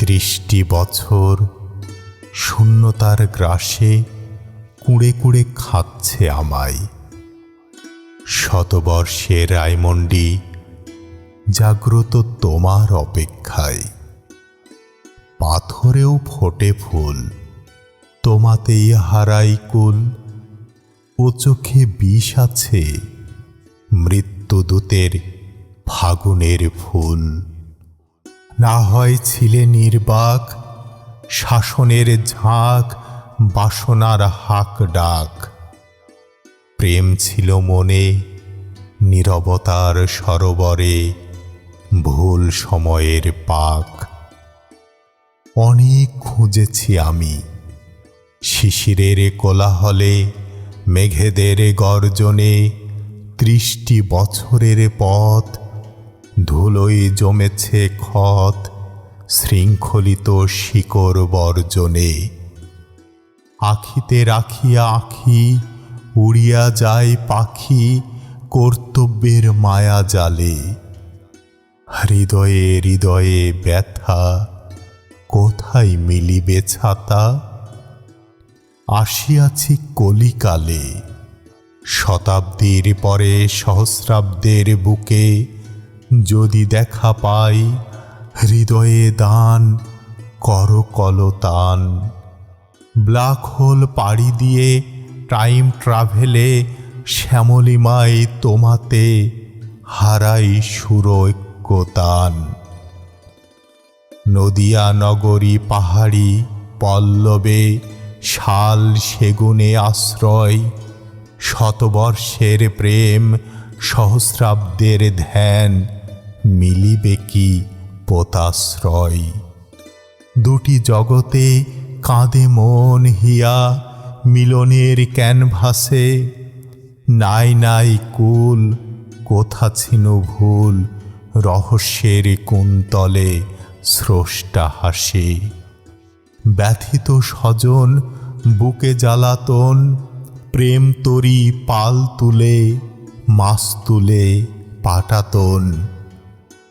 ত্রিশটি বছর শূন্যতার গ্রাসে কুঁড়ে কুঁড়ে খাচ্ছে আমায়। শতবর্ষের রায়মন্ডি, জাগ্রত তোমার অপেক্ষায়। পাথরেও ফোটে ফুল, তোমাতেই হারাই কুল। ও চোখে বিষ আছে মৃত্যুদূতের ফাগুনের ফুল। না হয় ছিলে নির্বাক, শাসনের ঝাঁক, বাসনার হাক ডাক। প্রেম ছিল মনে, নীরবতার সরোবরে, ভুল সময়ের পাক। অনেক খুঁজেছি আমি, শিশিরের কোলাহলে, মেঘেদের গর্জনে, ত্রিশটি বছরের পথ ধুলোয় জমেছে ক্ষত, শৃঙ্খলিত শিকড় বর্জনে। আখিতে রাখিয়া আখি, উড়িয়া যায় পাখি, কর্তব্যের মায়া জালে। হৃদয়ে হৃদয়ে ব্যথা, কোথায় মিলিবে ছাতা? আসিয়াছি কলিকালে, শতাব্দীর পরে সহস্রাব্দের বুকে যদি দেখা পাই, হৃদয়ে দান কর কলতান। ব্ল্যাক হোল পাড়ি দিয়ে টাইম ট্রাভেলে শ্যামলিমায় তোমাতে হারাই সুরৈক্যতান। নদিয়া নগরী পাহাড়ি পল্লবে শাল সেগুনে আশ্রয়, শতবর্ষের প্রেম সহস্রাব্দের ধ্যান মিলিবে কি পোতাশ্রয়? দুটি জগতে কাঁদে মন হিয়া, মিলনের ক্যানভাসে। নাই নাই কুল, কোথা ছিল ভুল, রহস্যের কুন্তলে স্রষ্টা হাসে। ব্যথিত স্বজন, বুকে জ্বালাতন, প্রেম তরি পাল তুলে, মাস তুলে পাটাতন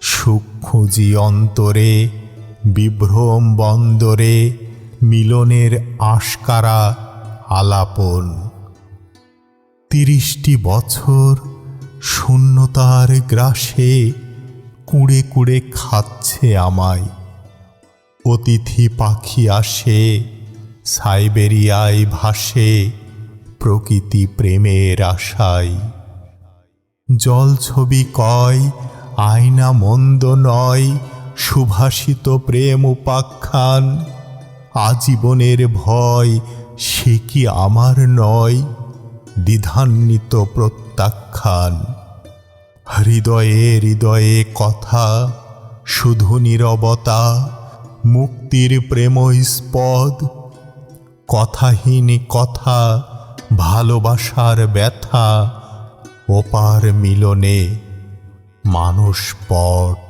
সুখ খুঁজি অন্তরে, বিভ্রম বন্দরে, মিলনের আশকারা আলাপন। তিরিশটি বছর শূন্যতার গ্রাসে কুঁড়ে কুঁড়ে খাচ্ছে আমায়। অতিথি পাখি আসে, সাইবেরিয়ায় ভাসে প্রকৃতি প্রেমের আশায়। জল ছবি কয় আয়না মন্দ নয়, সুভাষিত প্রেম উপাখ্যান। আজীবনের ভয় সে কি আমার নয়, দ্বিধান্বিত প্রত্যাখ্যান। হৃদয়ে হৃদয়ে কথা, শুধু নীরবতা, মুক্তির প্রেম স্পদ কথাহীন কথা, ভালোবাসার ব্যথা ওপার মিলনে মানুষ পট